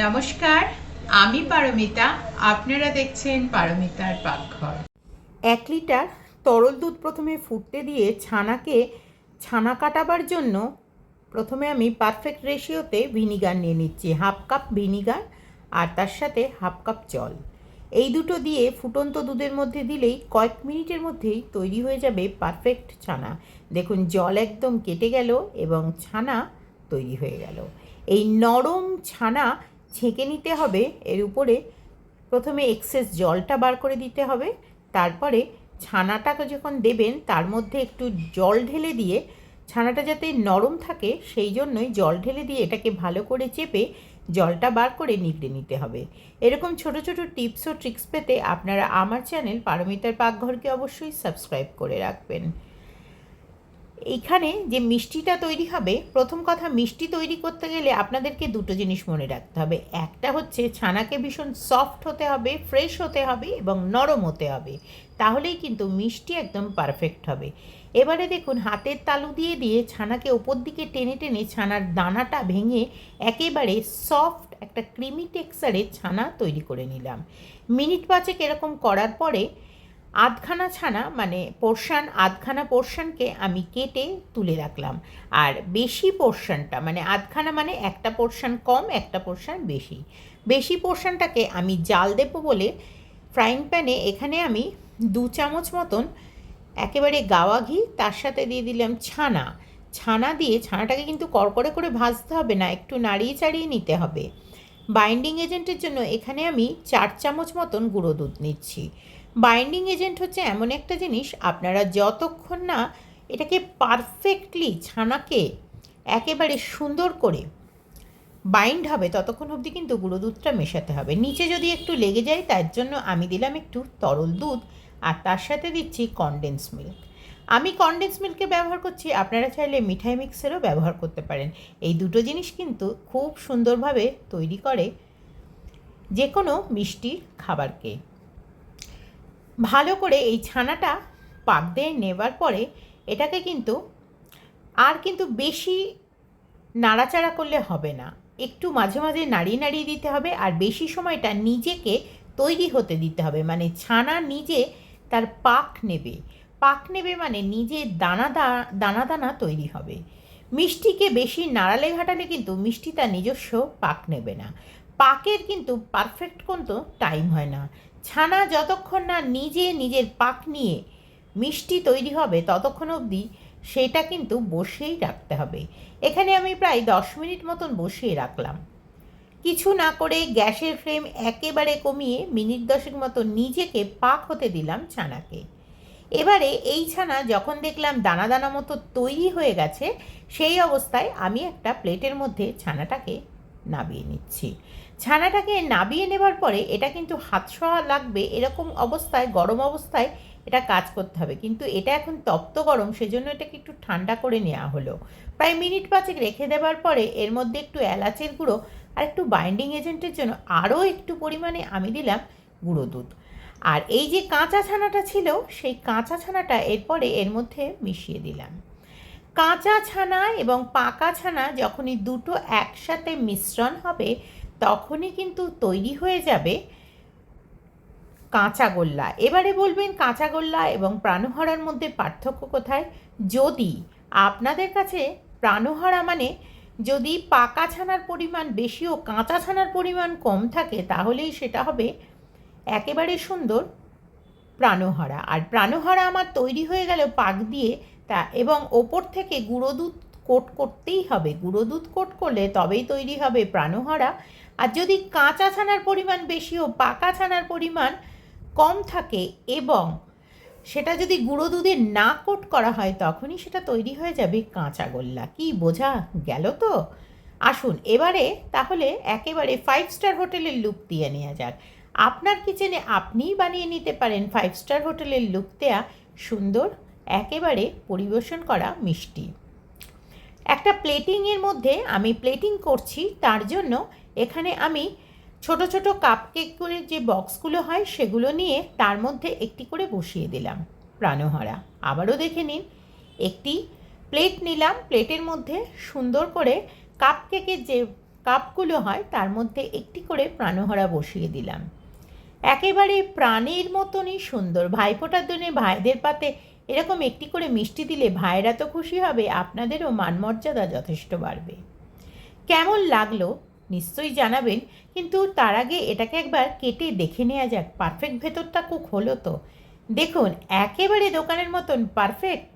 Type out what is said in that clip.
নমস্কার, আমি পারমিতা। আপনারা দেখছেন পারমিতার পাকঘর। এক লিটার তরল দুধ প্রথমে ফুটতে দিয়ে ছানাকে, ছানা কাটাবার জন্য প্রথমে আমি পারফেক্ট রেশিওতে ভিনিগার নিয়ে নিচ্ছি হাফ কাপ ভিনিগার আর তার সাথে হাফ কাপ জল। এই দুটো দিয়ে ফুটন্ত দুধের মধ্যে দিলেই কয়েক মিনিটের মধ্যেই তৈরি হয়ে যাবে পারফেক্ট ছানা। দেখুন, জল একদম কেটে গেল এবং ছানা তৈরি হয়ে গেল। এই নরম ছানা ছেঁকে নিতে হবে, এর উপরে প্রথমে এক্সেস জলটা বার করে দিতে হবে, তারপরে ছানাটাকে যখন দেবেন, তার মধ্যে একটু জল ঢেলে দিয়ে, ছানাটা যাতে নরম থাকে, সেই জন্যই জল ঢেলে দিয়ে এটাকে ভালো করে চেপে জলটা বার করে নিগড়ে নিতে হবে। এরকম ছোট ছোট টিপস ও ট্রিক্স পেতে আপনারা আমার চ্যানেল পারমিতার পাকঘরকে অবশ্যই সাবস্ক্রাইব করে রাখবেন। এইখানে যে মিষ্টিটা তৈরি হবে, প্রথম কথা মিষ্টি তৈরি করতে গেলে আপনাদেরকে দুটো জিনিস মনে রাখতে হবে। একটা হচ্ছে ছানাকে ভীষণ সফট হতে হবে ফ্রেশ হতে হবে এবং নরম হতে হবে। তাহলেই কিন্তু মিষ্টি একদম পারফেক্ট হবে। এবারে দেখুন, হাতের তালু দিয়ে দিয়ে ছানাকে ওপর দিকে টেনে টেনে ছানার দানাটা ভেঙে একেবারে সফট একটা ক্রিমি টেক্সারের ছানা তৈরি করে নিলাম। মিনিট পাঁচেক এরকম করার পরে আধখানা ছানা মানে পোর্শান আধখানা পোর্শানকে আমি কেটে তুলে রাখলাম। আর বেশি পোর্শানটা মানে আধখানা মানে একটা পোর্শান কম, একটা পোর্শান বেশি। বেশি পোর্শানটাকে আমি জাল দেবো বলে ফ্রাইং প্যানে এখানে আমি দু চামচ মতন একেবারে গাওয়া ঘি, তার সাথে দিয়ে দিলাম ছানা। ছানা দিয়ে, ছানাটাকে কিন্তু কড়কড়ে করে ভাজতে হবে না, একটু নাড়িয়ে চাড়িয়ে নিতে হবে। বাইন্ডিং এজেন্টের জন্য এখানে আমি চার চামচ মতন গুঁড়ো দুধ নিচ্ছি। বাইন্ডিং এজেন্ট হচ্ছে এমন একটা জিনিস, আপনারা যতক্ষণ না এটাকে পারফেক্টলি ছানাকে একেবারে সুন্দর করে বাইন্ড হবে, ততক্ষণ অবধি কিন্তু গুঁড়ো দুধটা মেশাতে হবে। নিচে যদি একটু লেগে যায়, তার জন্য আমি দিলাম একটু তরল দুধ আর তার সাথে দিচ্ছি কনডেন্স মিল্ক আমি কনডেন্স মিল্কের ব্যবহার করছি, আপনারা চাইলে মিঠাই মিক্সেরও ব্যবহার করতে পারেন। এই দুটো জিনিস কিন্তু খুব সুন্দরভাবে তৈরি করে যে কোনো মিষ্টির খাবারকে। ভালো করে এই ছানাটা পাক দিয়ে নেবার পরে এটাকে কিন্তু আর কিন্তু বেশি নাড়াচাড়া করলে হবে না। একটু মাঝে মাঝে নাড়িয়ে নাড়িয়ে দিতে হবে আর বেশি সময়টা নিজেকে তৈরি হতে দিতে হবে। মানে ছানা নিজে তার পাক নেবে। পাক নেবে মানে নিজে দানা দানা দানা তৈরি হবে। মিষ্টিকে বেশি নাড়ালে ঘাটালে কিন্তু মিষ্টি তার নিজস্ব পাক নেবে না। পাকের কিন্তু পারফেক্ট কিন্তু টাইম হয় না। ছানা যতক্ষণ না নিজে নিজের পাক নিয়ে মিষ্টি তৈরি হবে, ততক্ষণ অবধি সেটা কিন্তু বসেই রাখতে হবে। এখানে আমি প্রায় দশ মিনিট মতন বসিয়ে রাখলাম। কিছু না করে গ্যাসের ফ্লেম একেবারে কমিয়ে মিনিট দশেক মতো নিজেকে পাক হতে দিলাম ছানাকে। এবারে এই ছানা যখন দেখলাম দানা দানা মতো তৈরি হয়ে গেছে, সেই অবস্থায় আমি একটা প্লেটের মধ্যে ছানাটাকে নামিয়ে নিচ্ছি। ছানাটাকে নাবিয়ে নেবার পরে এটা কিন্তু হাত ছোঁয়া লাগবে এরকম অবস্থায়, গরম অবস্থায় এটা কাজ করতে হবে। কিন্তু এটা এখন তপ্ত গরম, সেজন্য এটাকে একটু ঠান্ডা করে নেওয়া হলো। প্রায় মিনিট পাঁচেক রেখে দেওয়ার পরে এর মধ্যে একটু এলাচের গুঁড়ো আর একটু বাইন্ডিং এজেন্টের জন্য আরও একটু পরিমাণে আমি দিলাম গুঁড়ো দুধ। আর এই যে কাঁচা ছানাটা ছিল, সেই কাঁচা ছানাটা এরপরে এর মধ্যে মিশিয়ে দিলাম। কাঁচা ছানা এবং পাকা ছানা যখনই দুটো একসাথে মিশ্রণ হবে তখনই কিন্তু তৈরি হয়ে যাবে কাঁচা গোল্লা। এবারে বলবেন কাঁচা গোল্লা এবং প্রাণহরার মধ্যে পার্থক্য কোথায়? যদি আপনাদের কাছে প্রাণহরা মানে যদি পাকা ছানার পরিমাণ বেশি ও কাঁচা ছানার পরিমাণ কম থাকে, তাহলেই সেটা হবে একেবারে সুন্দর প্রাণহারা। আর প্রাণহারা আমার তৈরি হয়ে গেল পাক দিয়ে, তা এবং ওপর থেকে গুঁড়ো দুধ কোট করতেই হবে। গুঁড়ো দুধ কোট করলে তবেই তৈরি হবে প্রাণহারা। আর যদি কাঁচা ছানার পরিমাণ বেশি ও পাকা ছানার পরিমাণ কম থাকে এবং সেটা যদি গুঁড়ো দুধে না কোট করা হয় তখনই সেটা তৈরি হয়ে যাবে কাঁচা গোল্লা। কি বোঝা গেল তো? আসুন, এবারে তাহলে একেবারে ফাইভ স্টার হোটেলের লুক দিয়ে নেওয়া যাক। আপনার কিচেনে আপনিই বানিয়ে নিতে পারেন ফাইভ স্টার হোটেলের লুক দেয়া সুন্দর, একেবারে পরিবেশন করা মিষ্টি। একটা প্লেটিংয়ের মধ্যে আমি প্লেটিং করছি, তার জন্য এখানে আমি ছোট ছোট করে যে বক্সগুলো হয়, সেগুলো নিয়ে তার মধ্যে একটি করে বসিয়ে দিলাম প্রাণহারা। আবারও দেখে নিন, একটি প্লেট নিলাম প্লেটের মধ্যে সুন্দর করে কাপ কেকের যে কাপগুলো হয়, তার মধ্যে একটি করে প্রাণহরা বসিয়ে দিলাম। একেবারে প্রাণের মতনই সুন্দর। ভাইফোঁটার দিনে ভাইদের পাতে এরকম একটি করে মিষ্টি দিলে ভাইরা তো খুশি হবে, আপনাদেরও মানমর্যাদা যথেষ্ট বাড়বে। কেমন লাগল? নিশ্চয়ই জানাবেন, কিন্তু তার আগে এটাকে একবার কেটে দেখে নেওয়া যাক। পারফেক্ট ভেতরটা কুক হলো তো। দেখুন, একেবারে দোকানের মতন, পারফেক্ট।